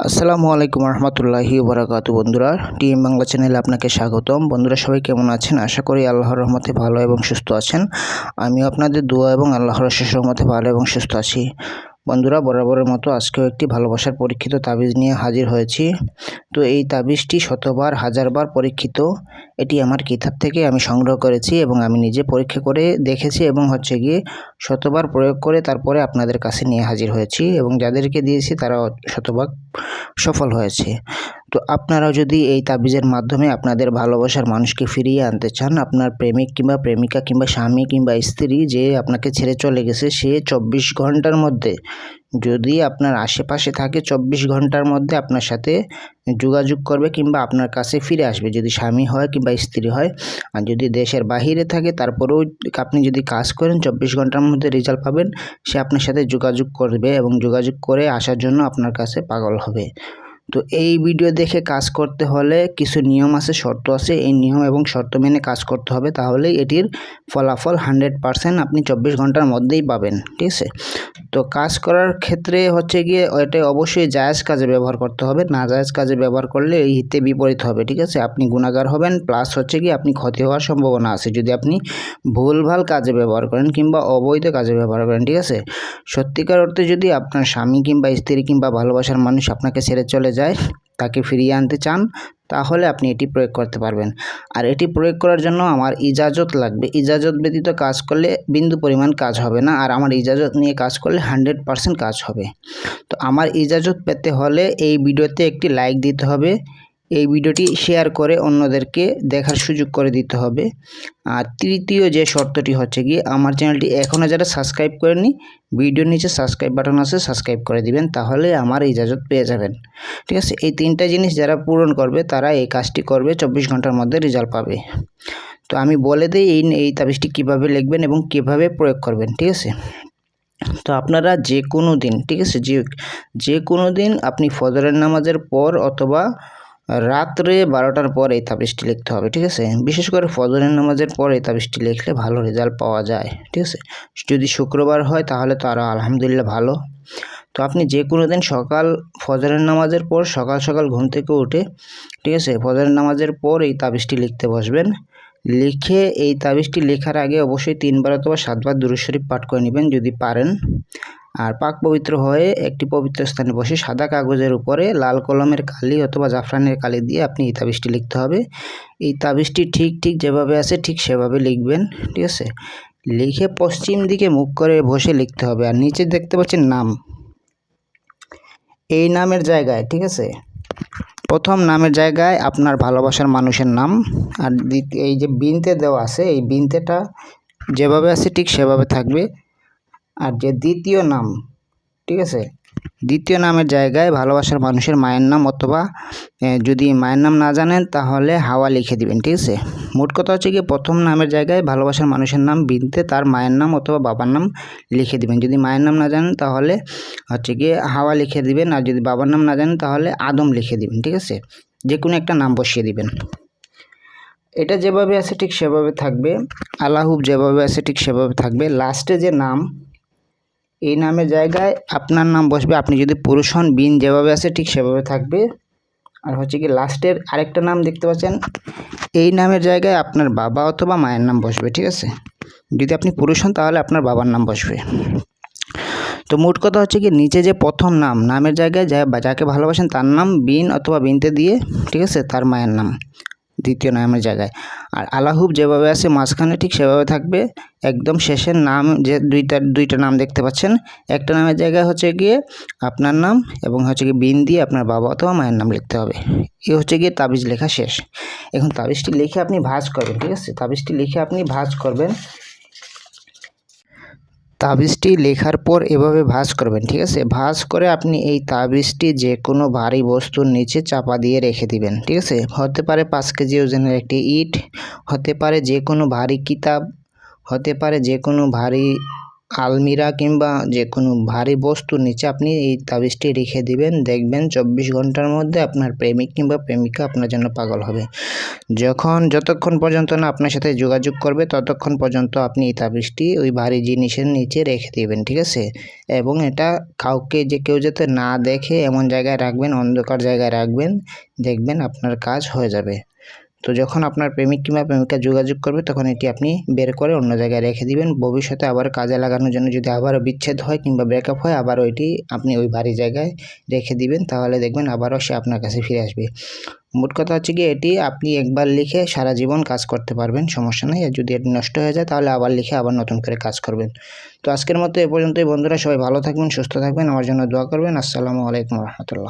আসসালামু আলাইকুম রহমতুল্লাহি বারাকাতু বন্ধুরা, টিএম বাংলা চ্যানেলে আপনাকে স্বাগতম। বন্ধুরা, সবাই কেমন আছেন? আশা করি আল্লাহর রহমতে ভালো এবং সুস্থ আছেন। আমিও আপনাদের দোয়া এবং আল্লাহর রহমতে ভালো এবং সুস্থ আছি। বন্ধুরা, বরাবরের মতো আজকেও একটি ভালোবাসার পরীক্ষিত তাবিজ নিয়ে হাজির হয়েছি। তো এই তাবিজটি শতবার, হাজারবার পরীক্ষিত। এটি আমার কিতাব থেকে আমি সংগ্রহ করেছি এবং আমি নিজে পরীক্ষা করে দেখেছি এবং হচ্ছে গিয়ে শতবার প্রয়োগ করে তারপরে আপনাদের কাছে নিয়ে হাজির হয়েছি এবং যাদেরকে দিয়েছি তারা শতভাগ সফল হয়েছে। তো আপনারাও যদি এই তাবিজের মাধ্যমে আপনাদের ভালোবাসার মানুষকে ফিরিয়ে আনতে চান, আপনার প্রেমিক কিংবা প্রেমিকা কিংবা স্বামী কিংবা স্ত্রী যে আপনাকে ছেড়ে চলে গেছে, সে চব্বিশ ঘণ্টার মধ্যে যদি আপনার আশেপাশে থাকে, চব্বিশ ঘণ্টার মধ্যে আপনার সাথে যোগাযোগ করবে কিংবা আপনার কাছে ফিরে আসবে। যদি স্বামী হয় কিংবা স্ত্রী হয়, আর যদি দেশের বাহিরে থাকে, তারপরেও আপনি যদি কাজ করেন, চব্বিশ ঘণ্টার মধ্যে রেজাল্ট পাবেন, সে আপনার সাথে যোগাযোগ করবে এবং যোগাযোগ করে আসার জন্য আপনার কাছে পাগল হবে। তো এই ভিডিও দেখে কাজ করতে হলে কিছু নিয়ম আছে, শর্ত আছে। এই নিয়ম এবং শর্ত মেনে কাজ করতে হবে। তাহলেই এটির ফলাফল হান্ড্রেড পারসেন্ট আপনি চব্বিশ ঘণ্টার মধ্যেই পাবেন। ঠিক আছে? তো কাজ করার ক্ষেত্রে হচ্ছে গিয়ে এটা অবশ্যই জায়েজ কাজে ব্যবহার করতে হবে। না জায়েজ কাজে ব্যবহার করলে এই হিতে বিপরীত হবে, ঠিক আছে? আপনি গুণাগার হবেন প্লাস হচ্ছে কি আপনি ক্ষতি হওয়ার সম্ভাবনা আছে। যদি আপনি ভুলভাল কাজে ব্যবহার করেন কিংবা অবৈধ কাজে ব্যবহার করেন, ঠিক আছে? সত্যিকার অর্থে যদি আপনার স্বামী কিংবা স্ত্রী কিংবা ভালোবাসার মানুষ আপনাকে ছেড়ে চলে যায়, তাকে ফিরিয়ে আনতে চান তাহলে আপনি এটি প্রয়োগ করতে পারবেন। আর এটি প্রয়োগ করার জন্য আমার ইজাজত লাগবে। ইজাজত ব্যতীত কাজ করলে বিন্দু পরিমাণ কাজ হবে না, আর আমার ইজাজত নিয়ে কাজ করলে হান্ড্রেড পারসেন্ট কাজ হবে। তো আমার ইজাজত পেতে হলে এই ভিডিওতে একটি লাইক দিতে হবে। এই ভিডিওটি শেয়ার করে অন্যদেরকে দেখার সুযোগ করে দিতে হবে। আর তৃতীয় যে শর্তটি হচ্ছে গিয়ে, আমার চ্যানেলটি এখনও যারা সাবস্ক্রাইব করেনি ভিডিওর নিচে সাবস্ক্রাইব বাটন আছে সাবস্ক্রাইব করে দিবেন, তাহলে আমার ইজাজত পেয়ে যাবেন। ঠিক আছে? এই তিনটা জিনিস যারা পূরণ করবে, তারা এই কাজটি করবে, চব্বিশ ঘণ্টার মধ্যে রেজাল্ট পাবে। তো আমি বলে দিই, এই এই তাবিজটি কীভাবে লিখবেন এবং কীভাবে প্রয়োগ করবেন, ঠিক আছে? তো আপনারা যে কোনো দিন, ঠিক আছে? যে যে কোনো দিন আপনি ফজরের নামাজের পর অথবা রাত্রে বারোটার পর এই তাবিজটি লিখতে হবে, ঠিক আছে? বিশেষ করে ফজরের নামাজের পর এই তাবিজটি লিখলে ভালো রেজাল্ট পাওয়া যায়, ঠিক আছে? যদি শুক্রবার হয় তাহলে তো আরও আলহামদুলিল্লাহ ভালো। তো আপনি যে কোনো দিন সকাল ফজরের নামাজের পর সকাল সকাল ঘুম থেকে উঠে, ঠিক আছে? ফজরের নামাজের পর এই তাবিজটি লিখতে বসবেন। লিখে এই তাবিজটি লেখার আগে অবশ্যই তিনবার অথবা সাতবার দুরুশরীফ পাঠ করে নেবেন যদি পারেন। আর পাক পবিত্র হয়ে একটি পবিত্র স্থানে বসে সাদা কাগজের উপরে লাল কলমের কালি অথবা জাফরানের কালি দিয়ে আপনি এই তাবিজটি লিখতে হবে। এই তাবিজটি ঠিক ঠিক যেভাবে আছে ঠিক সেভাবে লিখবেন, ঠিক আছে? লিখে পশ্চিম দিকে মুখ করে বসে লিখতে হবে আর নিচে দেখতে পাচ্ছেন নাম। এই নামের জায়গায়, ঠিক আছে? প্রথম নামের জায়গায় আপনার ভালোবাসার মানুষের নাম আর এই যে বিনতে দেওয়া আছে, এই বিনতেটা যেভাবে আছে ঠিক সেভাবে থাকবে। আর যে দ্বিতীয় নাম, ঠিক আছে? দ্বিতীয় নামের জায়গায় ভালোবাসার মানুষের মায়ের নাম অথবা যদি মায়ের নাম না জানেন তাহলে হাওয়া লিখে দিবেন, ঠিক আছে? মোট কথা হচ্ছে কি, প্রথম নামের জায়গায় ভালোবাসার মানুষের নাম বিনতে তার মায়ের নাম অথবা বাবার নাম লিখে দিবেন। যদি মায়ের নাম না জানেন তাহলে হচ্ছে গিয়ে হাওয়া লিখে দিবেন আর যদি বাবার নাম না জানেন তাহলে আদম লিখে দিবেন, ঠিক আছে? যে কোনো একটা নাম বসিয়ে দিবেন। এটা যেভাবে আছে ঠিক সেভাবে থাকবে আল্লাহুব যেভাবে আছে ঠিক সেভাবে থাকবে। লাস্টে যে নাম এই নামের জায়গায় আপনার নাম বসবে। আপনি যদি পুরুষ হন, বিন যেভাবে আছে ঠিক সেভাবে থাকবে। আর হচ্ছে কি লাস্টের আরেকটা নাম দেখতে পাচ্ছেন। এই নামের জায়গায় আপনার বাবা অথবা মায়ের নাম বসবে, ঠিক আছে? যদি আপনি পুরুষ হন, তাহলে আপনার বাবার নাম বসবে। তো মোট কথা হচ্ছে কি, নিচে যে প্রথম নাম, নামের জায়গায় যা যাকে ভালোবাসেন তার নাম বিন অথবা বিনতে দিয়ে, ঠিক আছে, তার মায়ের নাম। দ্বিতীয় নামের জায়গায়। আর আলাহুব যেভাবে আছে, মাঝখানে ঠিক সেভাবে থাকবে। একদম শেষের নাম যে দুইটা দুইটা নাম দেখতে পাচ্ছেন। একটা নামের জায়গায় হচ্ছে গিয়ে আপনার নাম এবং হচ্ছে গিয়ে বিন দিয়ে আপনার বাবা অথবা মায়ের নাম লিখতে হবে। এ হচ্ছে গিয়ে তাবিজ লেখা শেষ। এখন তাবিজটি লিখে আপনি ভাজ করবেন, ঠিক আছে? তাবিজটি লিখে আপনি ভাজ করবেন। তাবিজটি লেখার পর এভাবে ভাঁজ করবেন, ঠিক আছে? ভাঁজ করে আপনি এই তাবিজটি যে কোনো ভারী বস্তুর নিচে চাপা দিয়ে রেখে দিবেন, ঠিক আছে? হতে পারে পাঁচ কেজি ওজনের একটি ইট, হতে পারে যে কোনো ভারী কিতাব, হতে পারে যে কোনো ভারী আলমিরা কিংবা যে কোনো ভারী বস্তুর নিচে আপনি এই তাবিজটি রেখে দিবেন। দেখবেন চব্বিশ ঘণ্টার মধ্যে আপনার প্রেমিক কিংবা প্রেমিকা আপনার জন্য পাগল হবে। যখন যতক্ষণ পর্যন্ত না আপনার সাথে যোগাযোগ করবে, ততক্ষণ পর্যন্ত আপনি এই তাবিজটি ওই ভারী জিনিসের নিচে রেখে দিবেন, ঠিক আছে? এবং এটা কাউকে যে কেউ যাতে না দেখে এমন জায়গায় রাখবেন, অন্ধকার জায়গায় রাখবেন, দেখবেন আপনার কাজ হয়ে যাবে। তো যখন আপনার প্রেমিক কিংবা প্রেমিকা যোগাযোগ করবে, তখন এটি আপনি বের করে অন্য জায়গায় রেখে দিবেন। ভবিষ্যতে আবার কাজে লাগানোর জন্য যদি আবারও বিচ্ছেদ হয় কিংবা ব্রেকআপ হয়, আবারও এটি আপনি ওই ভারী জায়গায় রেখে দিবেন। তাহলে দেখবেন আবারও সে আপনার কাছে ফিরে আসবে। মোট কথা হচ্ছে কি এটি আপনি একবার লিখে সারা জীবন কাজ করতে পারবেন, সমস্যা নেই। আর যদি এটি নষ্ট হয়ে যায়, তাহলে আবার লিখে আবার নতুন করে কাজ করবেন। তো আজকের মতো এ পর্যন্তই। বন্ধুরা সবাই ভালো থাকবেন, সুস্থ থাকবেন। আমার জন্য দোয়া করবেন। আসসালামু আলাইকুম রহমতুল্লাহ।